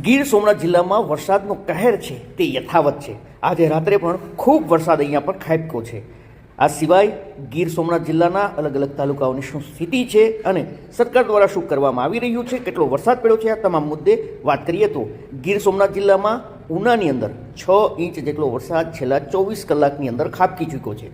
ગીર સોમનાથ જિલ્લામાં વરસાદનો કહેર છે તે યથાવત છે. આજે રાત્રે પણ ખૂબ વરસાદ અહીંયા પર ખાબક્યો છે. આ સિવાય ગીર સોમનાથ જિલ્લાના અલગ અલગ તાલુકાઓની શું સ્થિતિ છે અને સરકાર દ્વારા શું કરવામાં આવી રહ્યું છે, કેટલો વરસાદ પડ્યો છે, આ તમામ મુદ્દે વાત કરીએ તો ગીર સોમનાથ જિલ્લામાં ઉનાની અંદર છ ઇંચ જેટલો વરસાદ છેલ્લા ચોવીસ કલાકની અંદર ખાબકી ચૂક્યો છે.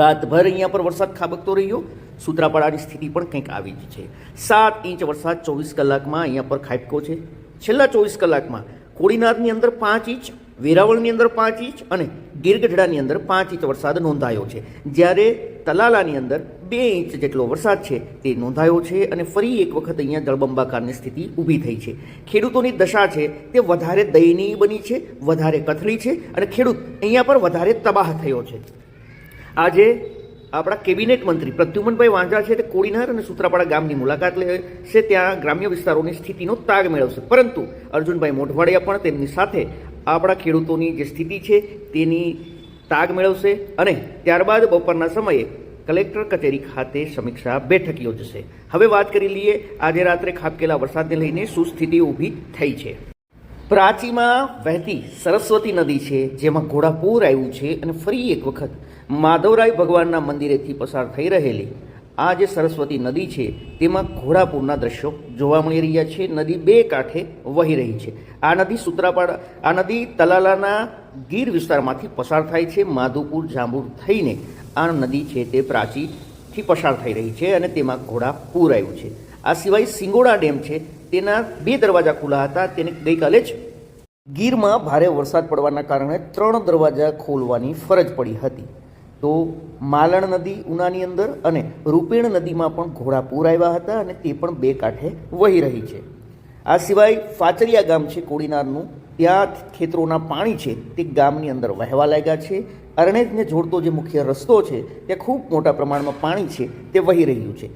રાતભર અહીંયા પર વરસાદ ખાબકતો રહ્યો. સૂત્રાપાડાની સ્થિતિ પણ કંઈક આવી જ છે. સાત ઇંચ વરસાદ ચોવીસ કલાકમાં અહીંયા પર ખાબક્યો છે. છેલ્લા ચોવીસ કલાકમાં કોડીનાથની અંદર પાંચ ઇંચ, વેરાવળની અંદર પાંચ ઇંચ અને ગીરગઢડાની અંદર પાંચ ઇંચ વરસાદ નોંધાયો છે. જ્યારે તલાલાની અંદર બે ઇંચ જેટલો વરસાદ છે તે નોંધાયો છે અને ફરી એક વખત અહીંયા જળબંબાકારની સ્થિતિ ઊભી થઈ છે. ખેડૂતોની દશા છે તે વધારે દયનીય બની છે, વધારે કથળી છે અને ખેડૂત અહીંયા પર વધારે તબાહ થયો છે. આજે આપણા કેબિનેટ મંત્રી પ્રદ્યુમનભાઈ વાંઝા છે તે કોડીનાર અને સુત્રાપાડા ગામની મુલાકાત લેશે ત્યાં ગ્રામ્ય વિસ્તારોની સ્થિતિનો તાગ મેળવશે. પરંતુ અર્જુનભાઈ મોઢવાડિયા પણ તેમની સાથે આપણા ખેડૂતોની જે સ્થિતિ છે તેની તાગ મેળવશે અને ત્યારબાદ બપોરના સમયે કલેક્ટર કચેરી ખાતે સમીક્ષા બેઠક યોજશે. હવે વાત કરી લઈએ, આજે રાત્રે ખાબકેલા વરસાદને લઈને શું સ્થિતિ ઊભી થઈ છે. પ્રાચીમાં વહેતી સરસ્વતી નદી છે, જેમાં ઘોડાપૂર આવ્યું છે અને ફરી એક વખત માધવરાય ભગવાનના મંદિરેથી પસાર થઈ રહેલી આ જે સરસ્વતી નદી છે, તેમાં ઘોડાપુરના દ્રશ્યો જોવા મળી રહ્યા છે. નદી બે કાંઠે વહી રહી છે. આ નદી સૂત્રાપાડા, આ નદી તલાલાના ગીર વિસ્તારમાંથી પસાર થાય છે. માધુપુર જાંબુર થઈને આ નદી છે, તે પ્રાચીથી પસાર થઈ રહી છે અને તેમાં ઘોડાપુર આવ્યું છે. આ સિવાય સિંગોડા ડેમ છે, તેના બે દરવાજા ખુલ્લા હતા. તેને ગઈકાલે જ ગીરમાં ભારે વરસાદ પડવાના કારણે ત્રણ દરવાજા ખોલવાની ફરજ પડી હતી. તો માલણ નદી ઉનાની અંદર અને રૂપેણ નદીમાં પણ ઘોડાપૂર આવ્યા હતા અને તે પણ બે કાંઠે વહી રહી છે. આ સિવાય ફાચરિયા ગામ છે, કોડીનારનું. ત્યાં ખેતરોના પાણી છે, તે ગામની અંદર વહેવા લાગ્યા છે. અરણેજને જોડતો જે મુખ્ય રસ્તો છે ત્યાં ખૂબ મોટા પ્રમાણમાં પાણી છે, તે વહી રહ્યું છે.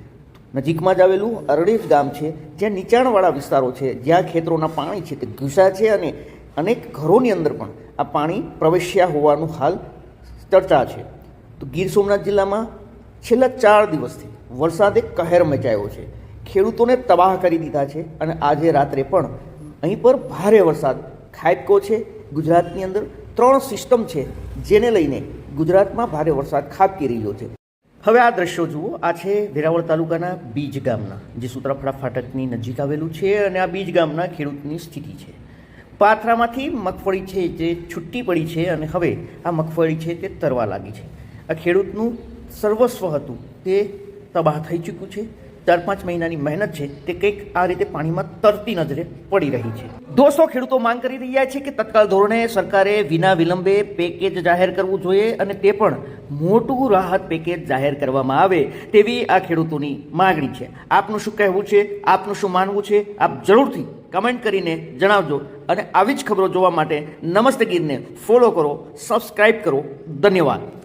નજીકમાં જ આવેલું અરણેજ ગામ છે, જ્યાં નીચાણવાળા વિસ્તારો છે, જ્યાં ખેતરોના પાણી છે, તે ઘૂસા છે અને અનેક ઘરોની અંદર પણ આ પાણી પ્રવેશ્યા હોવાનું હાલ ચર્ચા છે. તો ગીર સોમનાથ જિલ્લામાં છેલ્લા ચાર દિવસથી વરસાદે કહેર મચાયો છે. ખેડૂતોને તબાહ કરી દીધા છે અને આજે રાત્રે પણ અહીં પર ભારે વરસાદ ખાબકો છે. ગુજરાતની અંદર ત્રણ સિસ્ટમ છે જેને લઈને ગુજરાતમાં ભારે વરસાદ ખાબકી રહ્યો છે. હવે આ દ્રશ્યો જુઓ. આ છે વેરાવળ તાલુકાના બીજ ગામના, જે સુત્રાફળા ફાટકની નજીક આવેલું છે અને આ બીજ ગામના ખેડૂતની સ્થિતિ છે. પાથરામાંથી મગફળી છે જે છૂટી પડી છે અને હવે આ મગફળી છે તે તરવા લાગી છે. આ ખેડૂતનું સર્વસ્વ હતું. તે તબાહ થઈ ચૂક્યું છે. ચાર પાંચ મહિનાની મહેનત છે. તે કંઈક આ રીતે પાણીમાં તરતી નજરે પડી રહી છે. દોસ્તો, ખેડૂતો માંગ કરી રહ્યા છે કે તત્કાલ ધોરણે સરકારે વિના વિલંબે પેકેજ જાહેર કરવું જોઈએ અને તે પણ મોટું રાહત પેકેજ જાહેર કરવામાં આવે તેવી આ ખેડૂતોની માગણી છે. આપનું શું કહેવું છે? આપનું શું માનવું છે? આપ જરૂરથી કમેન્ટ કરીને જણાવજો અને આવી જ ખબરો જોવા માટે નમસ્તે ગીરને ફોલો કરો સબસ્ક્રાઈબ કરો. ધન્યવાદ.